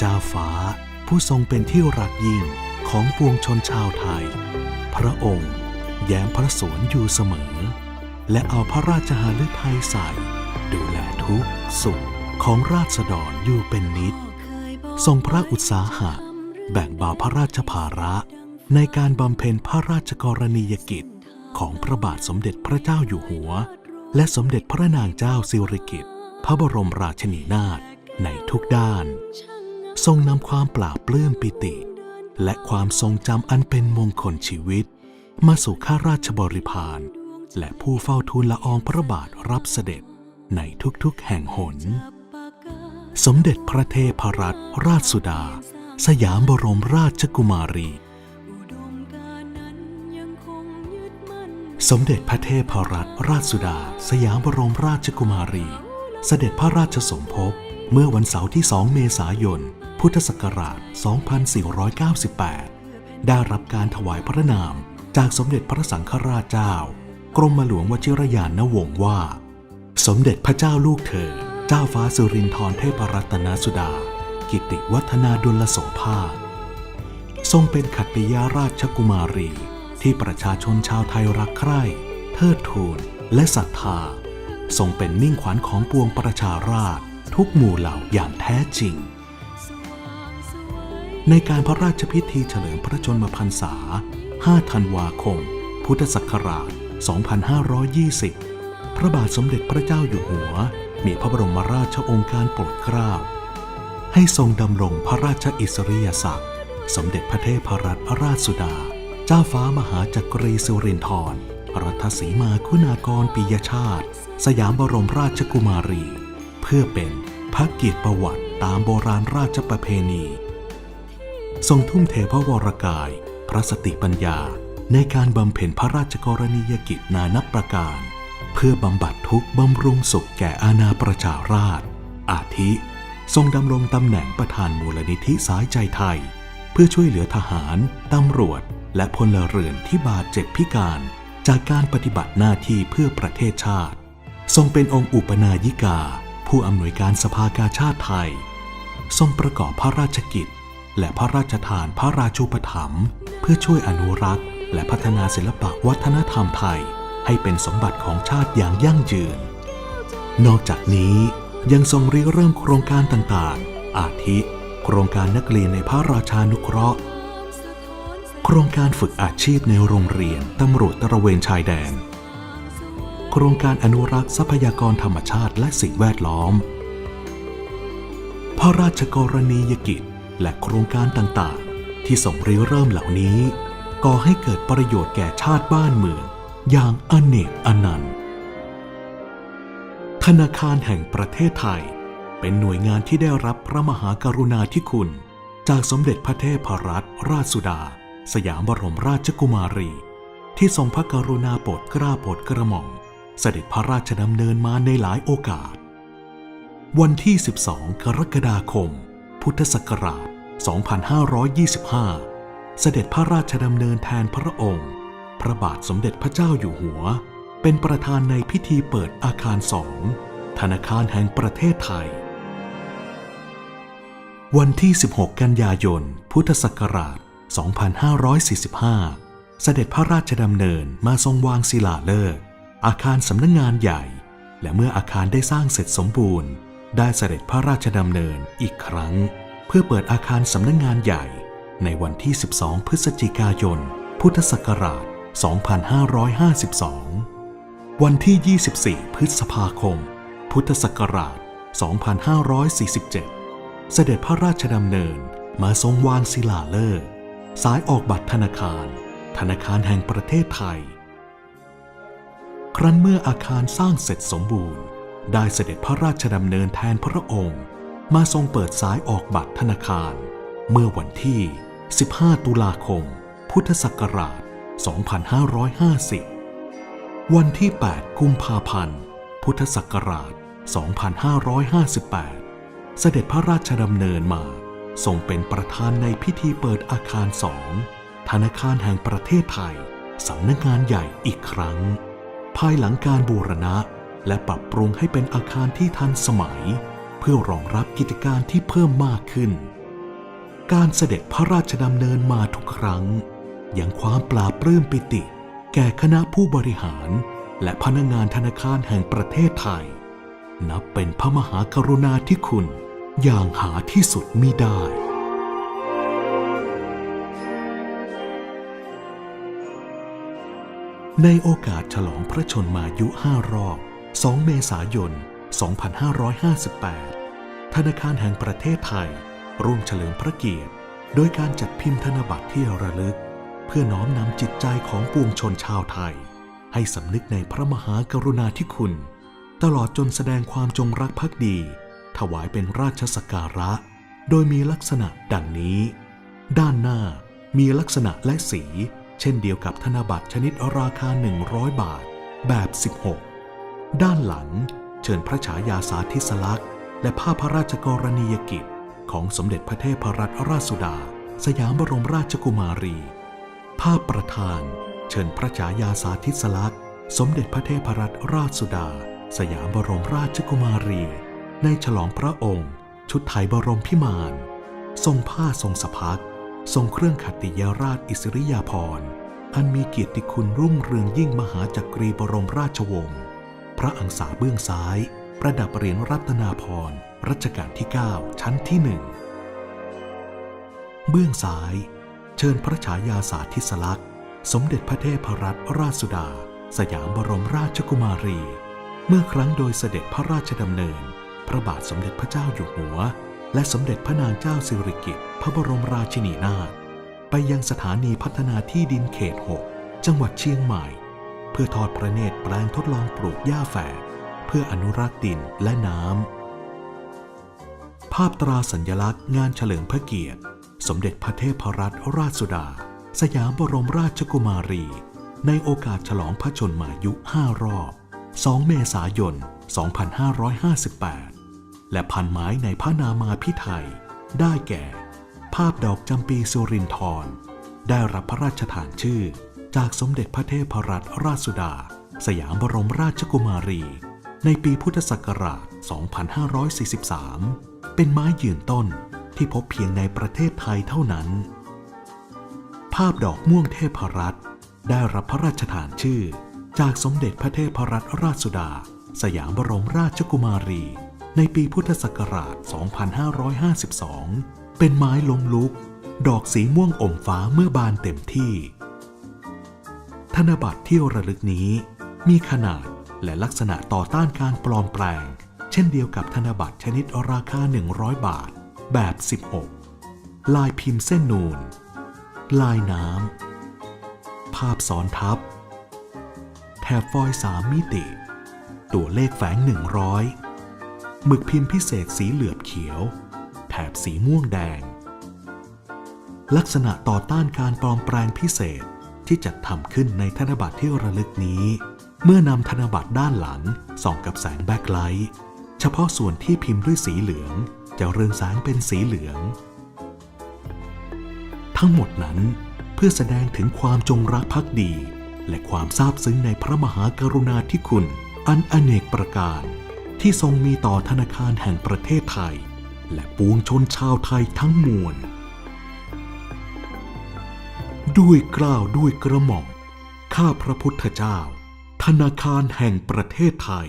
จ้าฟ้าผู้ทรงเป็นที่รักยิ่งของปวงชนชาวไทย พระองค์ แย้มพระสวนอยู่เสมอ และเอาพระราชหฤทัยใส่ ดูแลทุกสุขของราษฎรอยู่เป็นนิด ทรงพระอุตสาหะ แบ่งเบาพระราชภาระ ในการบำเพ็ญพระราชกรณียกิจของพระบาทสมเด็จพระเจ้าอยู่หัว และสมเด็จพระนางเจ้าสิริกิติ์พระบรมราชินีนาถในทุกด้าน ทรงนำความปราบปลื้มปิติ และความทรงจำอันเป็นมงคลชีวิต มาสู่ข้าราชบริพาร และผู้เฝ้าทูลละอองพระบาทรับเสด็จในทุกๆแห่งหน สมเด็จพระเทพรัตนราชสุดา สยามบรมราชกุมารี สมเด็จพระเทพรัตนราชสุดา สยามบรมราชกุมารี เสด็จพระราชสมภพเมื่อวันเสาร์ที่ 2 เมษายน พุทธศักราช 2498 ได้รับการถวายพระนามจากสมเด็จพระสังฆราชเจ้า กรมหลวงวชิรยานวงศ์ว่า สมเด็จพระเจ้าลูกเธอ เจ้าฟ้าสุรินทร์เทพรัตนสุดา กิติวัฒนาดุลโสภาสทรงเป็นขัตติยาราชกุมารี ที่ประชาชนชาวไทยรักใคร่เทิดทูนและศรัทธา ทรงเป็นมิ่งขวัญของปวงประชาราษฎรทุกหมู่เหล่าอย่างแท้จริง ในการพระราชพิธีเฉลิมพระชนมพรรษา 5 ธันวาคม พุทธศักราช 2520 พระบาทสมเด็จพระเจ้าอยู่หัว มีพระบรมราชโองการโปรดเกล้า ให้ทรงดำรงพระราชอิสริยศักดิ์ สมเด็จพระเทพรัตนราชสุดา เจ้าฟ้ามหาจักรีสุรินทร์รัตสีมาคุณากรปิยชาติ สยามบรมราชกุมารี เพื่อเป็นพระเกียรติประวัติตามโบราณราชประเพณี ทรงทุ่มเทพระวรกาย พระสติปัญญาในการบำเพ็ญพระราชกรณียกิจนานับประการ เพื่อบำบัดทุกข์บำรุงสุขแก่อาณาประชาราษฎร์อาทิ ทรงดำรงตำแหน่งประธานมูลนิธิสายใจไทย เพื่อช่วยเหลือทหาร ตำรวจ และพลเรือนที่บาดเจ็บพิการ จากการปฏิบัติหน้าที่เพื่อประเทศชาติ ทรงเป็นองค์อุปนายิกา ผู้อำนวยการสภากาชาติไทย ทรงประกอบพระราชกิจ และพระราชทานพระราชูปถัมภ์เพื่อช่วยอนุรักษ์ และพัฒนาศิลปะวัฒนธรรมไทย ให้เป็นสมบัติของชาติอย่างยั่งยืน นอกจากนี้ยังทรงริเริ่มโครงการต่างๆ อาทิ โครงการนักเรียนในพระราชานุเคราะห์ โครงการฝึกอาชีพในโรงเรียนตำรวจตระเวนชายแดน โครงการอนุรักษ์ทรัพยากรธรรมชาติและสิ่งแวดล้อม พระราชกรณียกิจ และโครงการต่างๆ ที่ส่งริเริ่มเหล่านี้ก่อให้เกิดประโยชน์แก่ชาติบ้านเมือง อย่างอเนกอนันต์ ธนาคารแห่งประเทศไทย เป็นหน่วยงานที่ได้รับพระมหากรุณาธิคุณ จากสมเด็จพระเทพรัตนราชสุดา สยามบรมราชกุมารี ที่ทรงพระกรุณาโปรดเกล้าโปรดกระหม่อมเสด็จพระราชดำเนินมาในหลายโอกาส วันที่ 12 กรกฎาคม พุทธศักราช 2525 เสด็จพระราชดำเนินแทนพระองค์ พระบาทสมเด็จพระเจ้าอยู่หัว เป็นประธานในพิธีเปิดอาคารสองธนาคารแห่งประเทศไทย วันที่ 16 กันยายน พุทธศักราช 2545 เสด็จพระราชดำเนินมาทรงวางศิลาฤกษ์อาคารสำนักงงานใหญ่ และเมื่ออาคารได้สร้างเสร็จสมบูรณ์ ได้เสด็จพระราชดำเนินอีกครั้ง พื่อเปิดอาคารสำนักงงานใหญ่ในวันที่ 12 พฤศจิกายน พุทธศักราช 2552 วันที่ 24 พฤษภาคม พุทธศักราช 2547 เสด็จพระราชดำเนินมาทรงวางศิลาฤกษ์สายออกบัตรธนาคาร ธนาคารแห่งประเทศไทย ครั้นเมื่ออาคารสร้างเสร็จสมบูรณ์ ได้เสด็จพระราชดำเนินแทนพระองค์ มาทรงเปิดสายออกบัตรธนาคาร เมื่อวันที่ 15 ตุลาคม พุทธศักราช 2550 วันที่ 8 กุมภาพันธ์ พุทธศักราช 2558 เสด็จพระราชดำเนินมาทรงเป็นประธานในพิธีเปิดอาคารสองธนาคารแห่งประเทศไทย สำนักงานใหญ่อีกครั้ง ภายหลังการบูรณะ และปรับปรุงให้เป็นอาคารที่ทันสมัย เพื่อรองรับกิจการที่เพิ่มมากขึ้น การเสด็จพระราชดำเนินมาทุกครั้งยังความปลาปลื้มปิติ แก่คณะผู้บริหาร และพนักงานธนาคารแห่งประเทศไทย นับเป็นพระมหากรุณาธิคุณอย่างหาที่สุดมิได้ในโอกาสฉลองพระชนมายุ5รอบ 2 เมษายน 2558 ธนาคารแห่งประเทศไทย ร่วมเฉลิมพระเกียรติ โดยการจัดพิมพ์ธนบัตรที่ระลึก เพื่อน้อมนำจิตใจของปวงชนชาวไทย ให้สำนึกในพระมหากรุณาธิคุณ ตลอดจนแสดงความจงรักภักดี ถวายเป็นราชสักการะ โดยมีลักษณะดังนี้ ด้านหน้ามีลักษณะและสี เช่นเดียวกับธนบัตรชนิดราคา 100 บาท แบบ 16 ด้านหลัง เชิญพระฉายาสาธิสลักษณ์ และภาพพระราชกรณียกิจ ของสมเด็จพระเทพรัตนราชสุดา สยามบรมราชกุมารี ภาพประธาน เชิญพระฉายาสาธิสลักษณ์ สมเด็จพระเทพรัตนราชสุดา สยามบรมราชกุมารี ในฉลองพระองค์ ชุดไทยบรมพิมาน ทรงผ้าทรงสะพักทรงเครื่องขัตติยราชอิสริยาภรณ์อันมีเกียรติคุณรุ่งเรืองยิ่งมหาจักรีบรมราชวงศ์ ระอังสาเบื้องซ้าย ประดับเหรียญรัตนาพรรัชกาลที่ 9 ชั้นที่หนึ่งเบื้องซ้าย เชิญพระฉายาสาธิสลักษณ์ สมเด็จพระเทพรัตนราชสุดา สยามบรมราชกุมารี เมื่อครั้งโดยเสด็จพระราชดำเนิน พระบาทสมเด็จพระเจ้าอยู่หัว และสมเด็จพระนางเจ้าสิริกิติ์พระบรมราชินีนาถไปยังสถานีพัฒนาที่ดินเขต 6 จังหวัดเชียงใหม่ เพื่อทอดพระเนตรแปลงทดลองปลูกหญ้าแฝกเพื่ออนุรักษ์ดินและน้ำ ภาพตราสัญลักษณ์งานเฉลิมพระเกียรติ สมเด็จพระเทพรัตนราชสุดา สยามบรมราชกุมารี ในโอกาสฉลองพระชนมายุ 5 รอบ 2 เมษายน 2558 และพันไม้ในพระนามาพิไทย ได้แก่ ภาพดอกจำปีสุรินทร์ได้รับพระราชทานชื่อ จากสมเด็จพระเทพรัตนราชสุดา สยามบรมราชกุมารี ในปีพุทธศักราช 2543 เป็นไม้ยืนต้นที่พบเพียงในประเทศไทยเท่านั้น ภาพดอกม่วงเทพรัตน์ได้รับพระราชทานชื่อ จากสมเด็จพระเทพรัตนราชสุดา สยามบรมราชกุมารี ในปีพุทธศักราช 2552 เป็นไม้ล้มลุก ดอกสีม่วงอมฟ้าเมื่อบานเต็มที่ ธนบัตรที่ระลึกนี้ มีขนาดและลักษณะต่อต้านการปลอมแปลง เช่นเดียวกับธนบัตรชนิดราคา 100 บาท แบบ 16 ลายพิมพ์เส้นนูน ลายน้ำ ภาพซ้อนทับ แถบฟอยสามมิติ ตัวเลขแฝง 100 หมึกพิมพ์พิเศษสีเหลือบเขียว แถบสีม่วงแดง ลักษณะต่อต้านการปลอมแปลงพิเศษ ที่จัดทำขึ้นในธนบัตรที่ระลึกนี้ เมื่อนำธนบัตรด้านหลังส่องกับแสงแบ็คไลท์เฉพาะส่วนที่พิมพ์ด้วยสีเหลือง จะเรืองแสงเป็นสีเหลือง ทั้งหมดนั้นเพื่อแสดงถึงความจงรักภักดี และความซาบซึ้งในพระมหากรุณาธิคุณ อันอเนกประการ ที่ทรงมีต่อธนาคารแห่งประเทศไทย และปวงชนชาวไทยทั้งมวล ด้วยกล้าวด้วยกระหม่อมข้าพระพุทธเจ้า ธนาคารแห่งประเทศไทย